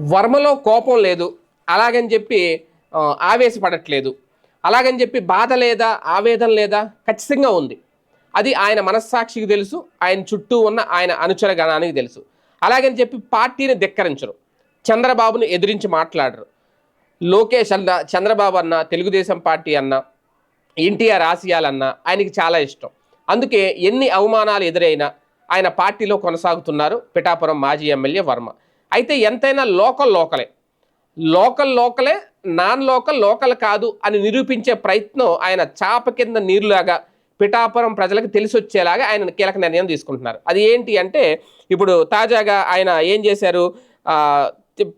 వర్మలో కోపం లేదు. అలాగని చెప్పి ఆవేశపడట్లేదు. అలాగని చెప్పి బాధ లేదా ఆవేదన లేదా ఖచ్చితంగా ఉంది. అది ఆయన మనస్సాక్షికి తెలుసు ఆయన చుట్టూ ఉన్న ఆయన అనుచర గణానికి తెలుసు. అలాగని చెప్పి పార్టీని ధిక్కరించరు. చంద్రబాబును ఎదిరించి మాట్లాడరు. లోకేష్ అన్న చంద్రబాబు అన్న తెలుగుదేశం పార్టీ అన్న ఎన్టీఆర్ ఆశయాలన్న ఆయనకి చాలా ఇష్టం. అందుకే ఎన్ని అవమానాలు ఎదురైనా ఆయన పార్టీలో కొనసాగుతున్నారు పిఠాపురం మాజీ ఎమ్మెల్యే వర్మ. అయితే ఎంతైనా లోకల్ లోకలే. లోకల్ లోకలే నాన్ లోకల్ లోకల్ కాదు అని నిరూపించే ప్రయత్నం ఆయన చాప కింద నీరులాగా పిఠాపురం ప్రజలకు తెలిసి వచ్చేలాగా ఆయన కీలక నిర్ణయం తీసుకుంటున్నారు. అది ఏంటి అంటే ఇప్పుడు తాజాగా ఆయన ఏం చేశారు?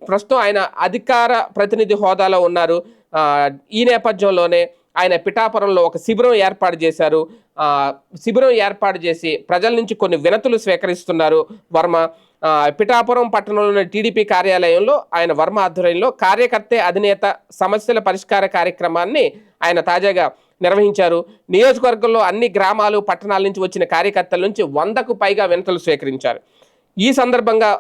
ప్రస్తుతం ఆయన అధికార ప్రతినిధి హోదాలో ఉన్నారు. ఈ నేపథ్యంలోనే ఆయన పిఠాపురంలో ఒక శిబిరం ఏర్పాటు చేశారు. శిబిరం ఏర్పాటు చేసి ప్రజల నుంచి కొన్ని వినతులు స్వీకరిస్తున్నారు వర్మ. పిఠాపురం పట్టణంలోని టీడీపీ కార్యాలయంలో ఆయన వర్మ ఆధ్వర్యంలో కార్యకర్తే అధినేత సమస్యల పరిష్కార కార్యక్రమాన్ని ఆయన తాజాగా నిర్వహించారు. నియోజకవర్గంలో అన్ని గ్రామాలు పట్టణాల నుంచి వచ్చిన కార్యకర్తల నుంచి వందకు పైగా వినతులు స్వీకరించారు ఈ సందర్భంగా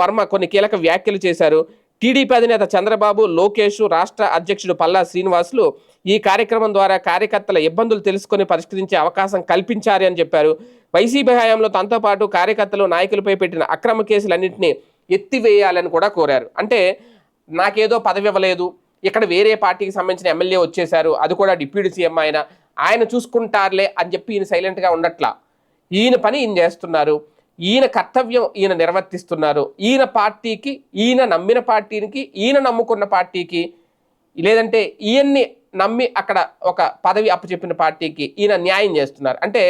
వర్మ కొన్ని కీలక వ్యాఖ్యలు చేశారు. టీడీపీ అధినేత చంద్రబాబు లోకేష్ రాష్ట్ర అధ్యక్షుడు పల్లా శ్రీనివాసులు ఈ కార్యక్రమం ద్వారా కార్యకర్తల ఇబ్బందులు తెలుసుకొని పరిష్కరించే అవకాశం కల్పించారు అని చెప్పారు. వైసీపీ హయాంలో తనతో పాటు కార్యకర్తలు నాయకులపై పెట్టిన అక్రమ కేసులన్నింటినీ ఎత్తివేయాలని కూడా కోరారు. అంటే నాకేదో పదవి ఇవ్వలేదు ఇక్కడ వేరే పార్టీకి సంబంధించిన ఎమ్మెల్యే వచ్చేశారు అది కూడా డిప్యూటీ సీఎం ఆయన. ఆయన చూసుకుంటారులే అని చెప్పి ఈయన సైలెంట్గా ఉండట్లా ఈయన పని ఈయన చేస్తున్నారు. ఈయన కర్తవ్యం ఈయన నిర్వర్తిస్తున్నారు ఈయన పార్టీకి ఈయన నమ్మిన పార్టీకి ఈయన నమ్ముకున్న పార్టీకి లేదంటే ఈయన్ని నమ్మి అక్కడ ఒక పదవి అప్పచెప్పిన పార్టీకి ఈయన న్యాయం చేస్తున్నారు. అంటే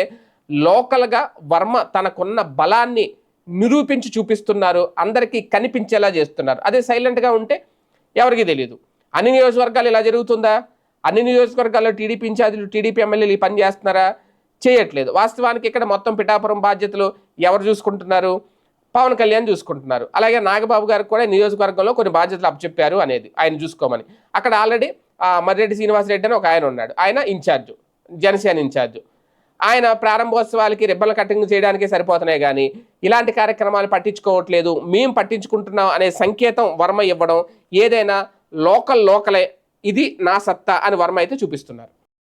లోకల్గా వర్మ తనకున్న బలాన్ని నిరూపించి చూపిస్తున్నారు అందరికీ కనిపించేలా చేస్తున్నారు. అదే సైలెంట్గా ఉంటే ఎవరికి తెలియదు అన్ని నియోజకవర్గాలు ఇలా జరుగుతుందా? అన్ని నియోజకవర్గాల్లో టీడీపీ ఇన్ఛార్జీలు టీడీపీ ఎమ్మెల్యేలు ఈ పని చేస్తున్నారా? చేయట్లేదు. వాస్తవానికి ఇక్కడ మొత్తం పిఠాపురం బాధ్యతలు ఎవరు చూసుకుంటున్నారు? పవన్ కళ్యాణ్ చూసుకుంటున్నారు. అలాగే నాగబాబు గారికి కూడా నియోజకవర్గంలో కొన్ని బాధ్యతలు అప్పచెప్పారు అనేది ఆయన చూసుకోమని. అక్కడ ఆల్రెడీ మర్రెడ్డి శ్రీనివాసరెడ్డి అని ఒక ఆయన ఉన్నాడు. ఆయన ఇన్ఛార్జ్ జనసేన ఇన్ఛార్జ్. ఆయన ప్రారంభోత్సవాలకి రిబ్బన్ కటింగ్ చేయడానికి సరిపోతున్నాయి కానీ ఇలాంటి కార్యక్రమాలు పట్టించుకోవట్లేదు. మేము పట్టించుకుంటున్నాం అనే సంకేతం వర్మ ఇవ్వడం ఏదైనా లోకల్ లోకలే. ఇది నా సత్తా అని వర్మ అయితే చూపిస్తున్నారు.